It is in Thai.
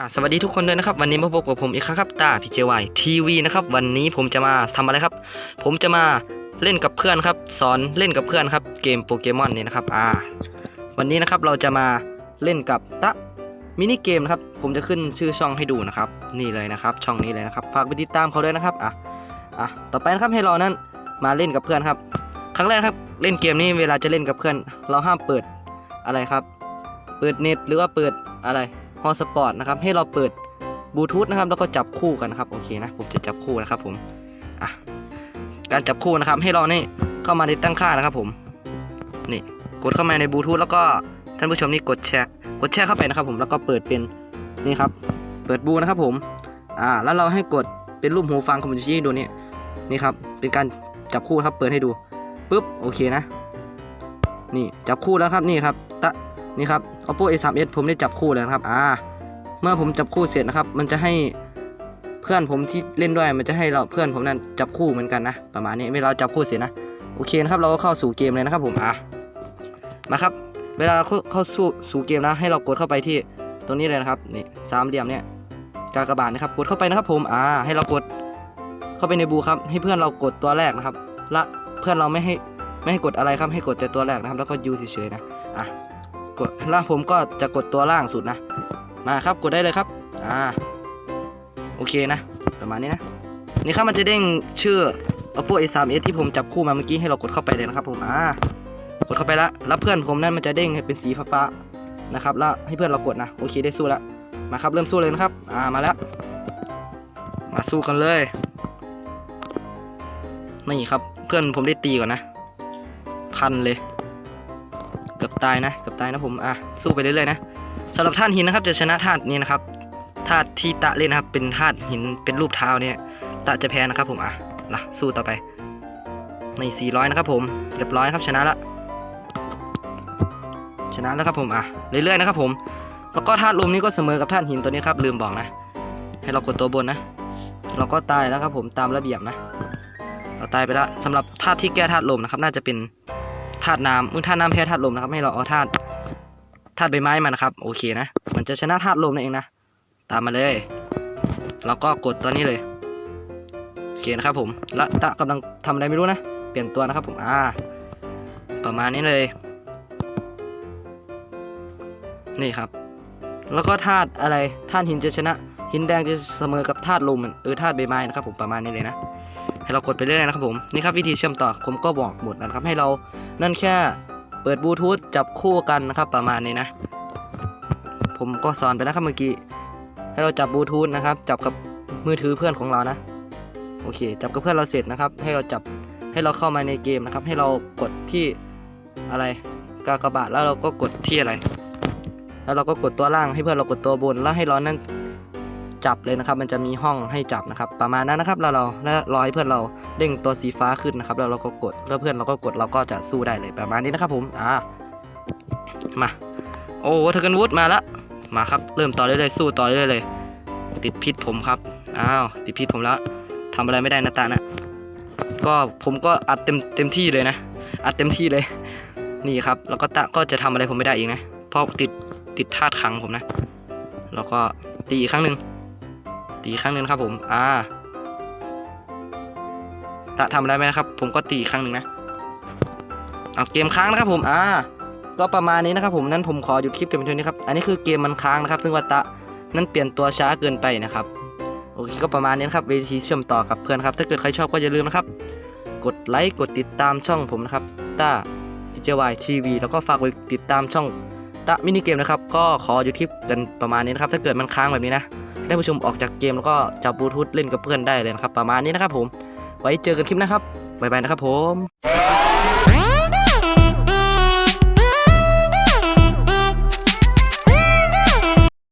อ่าสวัสดีทุกคนด้วยนะครับ วันนี้มาพบกับผมอีกครั้งครับตาพีเจวายทีวีนะครับ วันนี้ผมจะมาทำอะไรครับ ผมจะมาเล่นกับเพื่อนครับ สอนเล่นกับเพื่อนครับ เกมโปเกมอนนี่นะครับ อ่า วันนี้นะครับเราจะมาเล่นกับตะมินิเกมนะครับ ผมจะขึ้นชื่อช่องให้ดูนะครับ นี่เลยนะครับ ช่องนี้เลยนะครับ ฝากไปติดตามเขาด้วยนะครับ อะ อะ ต่อไปนะครับให้เรานั้นมาเล่นกับเพื่อนครับ ครั้งแรกครับ เล่นเกมนี้เวลาจะเล่นกับเพื่อน เราห้ามเปิดอะไรครับ เปิดเน็ตหรือว่าเปิดอะไร ฮอสปอร์ตนะครับให้เราเปิดบลูทูธนะครับแล้วก็จับคู่กันนะครับโอเคนะผมจะจับคู่นะครับผมอะการจับคู่นะครับให้เรานี่เข้ามาในตั้งค่านะครับผมนี่กดเข้ามาในบลูทูธแล้วก็ท่านผู้ชมนี่กดแชร์กดแชร์เข้าไปนะครับผมแล้วก็เปิดเป็นนี่ครับเปิดบูนะครับผมอ่าแล้วเราให้กดเป็นรูปหูฟังคอมพิวเตอร์ดูนี่นี่ครับเป็นการจับคู่ครับเปิดให้ดูปุ๊บโอเคนะ นี่จับคู่แล้วครับนี่ครับตะ นี่ครับ oppo a 3 s ผมได้จับคู่แล้วนะครับ อ่า เมื่อผมจับคู่เสร็จนะครับ มันจะให้เพื่อนผมที่เล่นด้วย มันจะให้เราเพื่อนผมนั้นจับคู่เหมือนกันนะ ประมาณนี้ เวลาเราจับคู่เสร็จนะ โอเคนะครับ เราก็เข้าสู่เกมเลยนะครับผม อะมาครับ เวลาเราเข้าขาสู่สู่เกมนะ ให้เรากดเข้าไปที่ตรงนี้เลยนะครับ นี่สามเหลี่ยมเนี่ยกากบาทนะครับ กดเข้าไปนะครับ ผม อ่า ให้เรากดเข้าไปในบูครับ ให้เพื่อนเรากดตัวแรกนะครับและ เพื่อนเราไม่ให้ไม่ให้กดอะไรครับ ให้กดแต่ตัวแรกนะครับ แล้วก็ยูเฉยๆนะ อะ กดล่างผมก็จะกดตัวล่างสุดนะ มาครับกดได้เลยครับ อ่า โอเคนะ ประมาณนี้นะ นี่ครับมันจะเด้งชื่อ oppo a 3 s ที่ผมจับคู่มาเมื่อกี้ให้เรากดเข้าไปเลยนะครับ ผม อ่า กดเข้าไปละแล้วเพื่อนผมนั่นมันจะเด้งให้เป็นสีฟ้าๆนะครับ แล้วให้เพื่อนเรากดนะ โอเคได้สู้ละมาครับเริ่มสู้เลยนะครับ อ่า มาแล้ว มาสู้กันเลย นี่ครับ เพื่อนผมได้ตีก่อนนะ พันเลย ตายนะเกือบตายนะผมอะสู้ไปเรื่อยๆนะสำหรับธาตุหินนะครับ จะชนะธาตุนี้นะครับธาตุที่ตะเล่นนะครับ เป็นธาตุหินเป็นรูปเท้าเนี่ยตะจะแพ้นะครับ ผมอะล่ะสู้ต่อไป ใน 400 นะครับ ผมเรียบร้อยครับชนะละชนะแล้วครับผมอะเรื่อยๆนะครับ ผม แล้วก็ธาตุลมนี่ก็เสมอกับธาตุหินตัวนี้ครับลืมบอกนะ ให้เรากดตัวบนนะ เราก็ตายแล้วครับ ผมตามระเบียบนะ เราตายไปแล้วสำหรับธาตุที่แก้ธาตุลมนะครับ น่าจะเป็น ธาตุน้ำมึงธาตุน้ำแพ้ธาตุลมนะครับให้เราเอาธาตุธาตุใบไม้มานะครับ โอเคนะมันจะชนะธาตุลมนั่นเองนะตามมาเลยเราก็กดตัวนี้เลยโอเคนะครับผมละตะกำลังทำอะไรไม่รู้นะเปลี่ยนตัวนะครับผมอ่าประมาณนี้เลย นี่ครับ แล้วก็ธาตุอะไรธาตุหินจะชนะ หินแดงจะเสมอกับธาตุลมเออธาตุใบไม้นะครับผมประมาณนี้เลยนะให้เรากดไปเรื่อยๆนะครับผมนี่ครับวิธีเชื่อมต่อผมก็บอกหมดนะครับให้เรา นั่นแค่เปิดบลูทูธจับคู่กันนะครับประมาณนี้นะ ผมก็สอนไปแล้วครับเมื่อกี้ ให้เราจับบลูทูธนะครับ จับกับมือถือเพื่อนของเรานะ โอเค จับกับเพื่อนเราเสร็จนะครับ ให้เราจับให้เราเข้ามาในเกมนะครับ ให้เรากดที่อะไรกากบาทแล้วเราก็กดที่อะไร แล้วเราก็กดตัวล่างให้เพื่อนเรากดตัวบนแล้วให้เรานั่น จับเลยนะครับ มันจะมีห้องให้จับนะครับ ประมาณนั้นนะครับแล้วเราแล้วรอให้เพื่อนเราเด้งตัวสีฟ้าขึ้นนะครับ แล้วเราก็กดแล้วเพื่อนเราก็กดเราก็จะสู้ได้เลยประมาณนี้นะครับผมอ่ามา โอ้เทอร์กันวูดมาละมาครับ เริ่มต่อเรื่อยๆสู้ต่อเรื่อยๆเลย ติดพิษผมครับอ้าวติดพิษผมแล้วทำอะไรไม่ได้นะตานะก็ผมก็อัดเต็มเต็มที่เลยนะอัดเต็มที่เลย นี่ครับ แล้วก็ตะก็จะทำอะไรผมไม่ได้อีกนะเพราะติดติดธาตุขังผมนะ แล้วก็ตีอีกครั้งหนึ่ง ตีครั้งหนึ่งครับผม อ่าตะทำอะไรไหมนะครับ ผมก็ตีครั้งหนึ่งนะ เอาเกมค้างนะครับผม อ่า ก็ประมาณนี้นะครับผม นั้นผมขอหยุดคลิปเพียงเท่านี้ครับ อันนี้คือเกมมันค้างนะครับ ซึ่งว่าตะนั้นเปลี่ยนตัวช้าเกินไปนะครับ โอเค ก็ประมาณนี้นครับ เวิธีเชื่อมต่อกับเพื่อนครับ ถ้าเกิดใครชอบก็อย่าลืมนะครับ กดไลค์ กดติดตามช่องผมนะครับต้าพิจวายทีวี แล้วก็ฝากไปติดตามช่อง ตะมินิเกมนะครับก็ขออยู่ที่กันประมาณนี้นะครับ ถ้าเกิดมันค้างแบบนี้นะได้ผู้ชมออกจากเกมแล้วก็จับบลูทูธเล่นกับเพื่อนได้เลยนะครับ ประมาณนี้นะครับผม ไว้เจอกันคลิปนะครับบ๊ายบายนะครับผม